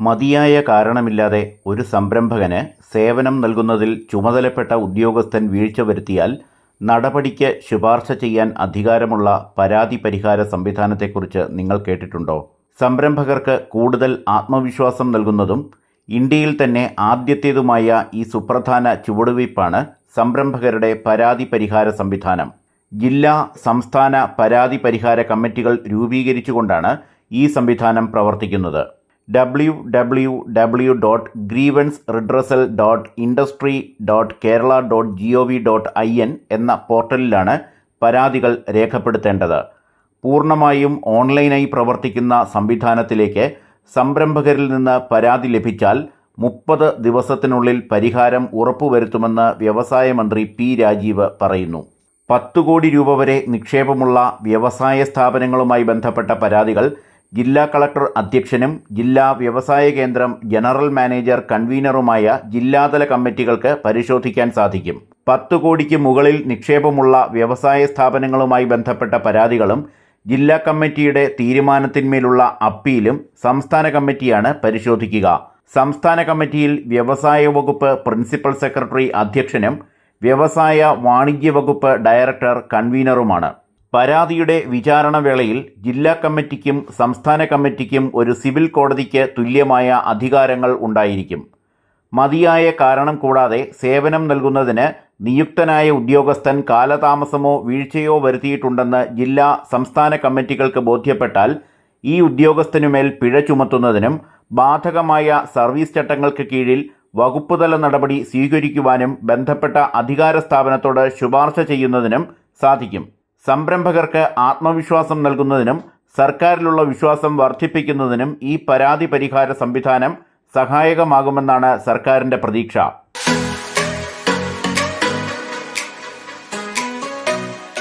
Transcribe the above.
മതിയായ കാരണമില്ലാതെ ഒരു സംരംഭകന് സേവനം നൽകുന്നതിൽ ചുമതലപ്പെട്ട ഉദ്യോഗസ്ഥൻ വീഴ്ച വരുത്തിയാൽ നടപടിക്ക് ശുപാർശ ചെയ്യാൻ അധികാരമുള്ള പരാതി പരിഹാര സംവിധാനത്തെക്കുറിച്ച് നിങ്ങൾ കേട്ടിട്ടുണ്ടോ? സംരംഭകർക്ക് കൂടുതൽ ആത്മവിശ്വാസം നൽകുന്നതും ഇന്ത്യയിൽ തന്നെ ആദ്യത്തേതുമായ ഈ സുപ്രധാന ചുവടുവയ്പ്പാണ് സംരംഭകരുടെ പരാതി പരിഹാര സംവിധാനം. ജില്ലാ സംസ്ഥാന പരാതി പരിഹാര കമ്മിറ്റികൾ രൂപീകരിച്ചുകൊണ്ടാണ് ഈ സംവിധാനം പ്രവർത്തിക്കുന്നത്. W W W dot grievance redressal dot industry dot Kerala dot G O V dot I N എന്ന പോർട്ടലിലാണ് പരാതികൾ രേഖപ്പെടുത്തേണ്ടത്. പൂർണമായും ഓൺലൈനായി പ്രവർത്തിക്കുന്ന സംവിധാനത്തിലേക്ക് സംരംഭകരിൽ നിന്ന് പരാതി ലഭിച്ചാൽ മുപ്പത് ദിവസത്തിനുള്ളിൽ പരിഹാരം ഉറപ്പുവരുത്തുമെന്ന് വ്യവസായ മന്ത്രി പി രാജീവ് പറയുന്നു. പത്തു കോടി രൂപ വരെ നിക്ഷേപമുള്ള വ്യവസായ സ്ഥാപനങ്ങളുമായി ബന്ധപ്പെട്ട പരാതികൾ ജില്ലാ കളക്ടർ അധ്യക്ഷനും ജില്ലാ വ്യവസായ കേന്ദ്രം ജനറൽ മാനേജർ കൺവീനറുമായ ജില്ലാതല കമ്മിറ്റികൾക്ക് പരിശോധിക്കാൻ സാധിക്കും. പത്ത് കോടിക്ക് മുകളിൽ നിക്ഷേപമുള്ള വ്യവസായ സ്ഥാപനങ്ങളുമായി ബന്ധപ്പെട്ട പരാതികളും ജില്ലാ കമ്മിറ്റിയുടെ തീരുമാനത്തിന്മേലുള്ള അപ്പീലും സംസ്ഥാന കമ്മിറ്റിയാണ് പരിശോധിക്കുക. സംസ്ഥാന കമ്മിറ്റിയിൽ വ്യവസായ വകുപ്പ് പ്രിൻസിപ്പൽ സെക്രട്ടറി അധ്യക്ഷനും വ്യവസായ വാണിജ്യ വകുപ്പ് ഡയറക്ടർ കൺവീനറുമാണ്. പരാതിയുടെ വിചാരണ വേളയിൽ ജില്ലാ കമ്മിറ്റിക്കും സംസ്ഥാന കമ്മിറ്റിക്കും ഒരു സിവിൽ കോടതിക്ക് തുല്യമായ അധികാരങ്ങൾ ഉണ്ടായിരിക്കും. മതിയായ കാരണം കൂടാതെ സേവനം നൽകുന്നതിന് നിയുക്തനായ ഉദ്യോഗസ്ഥൻ കാലതാമസമോ വീഴ്ചയോ വരുത്തിയിട്ടുണ്ടെന്ന് ജില്ലാ സംസ്ഥാന കമ്മിറ്റികൾക്ക് ബോധ്യപ്പെട്ടാൽ ഈ ഉദ്യോഗസ്ഥനുമേൽ പിഴ ചുമത്തുന്നതിനും ബാധകമായ സർവീസ് ചട്ടങ്ങൾക്ക് കീഴിൽ വകുപ്പുതല നടപടി സ്വീകരിക്കുവാനും ബന്ധപ്പെട്ട അധികാര സ്ഥാപനത്തോട് ശുപാർശ ചെയ്യുന്നതിനും സാധിക്കും. സംരംഭകർക്ക് ആത്മവിശ്വാസം നൽകുന്നതിനും സർക്കാരിലുള്ള വിശ്വാസം വർദ്ധിപ്പിക്കുന്നതിനും ഈ പരാതി പരിഹാര സംവിധാനം സഹായകമാകുമെന്നാണ് സർക്കാരിന്റെ പ്രതീക്ഷ.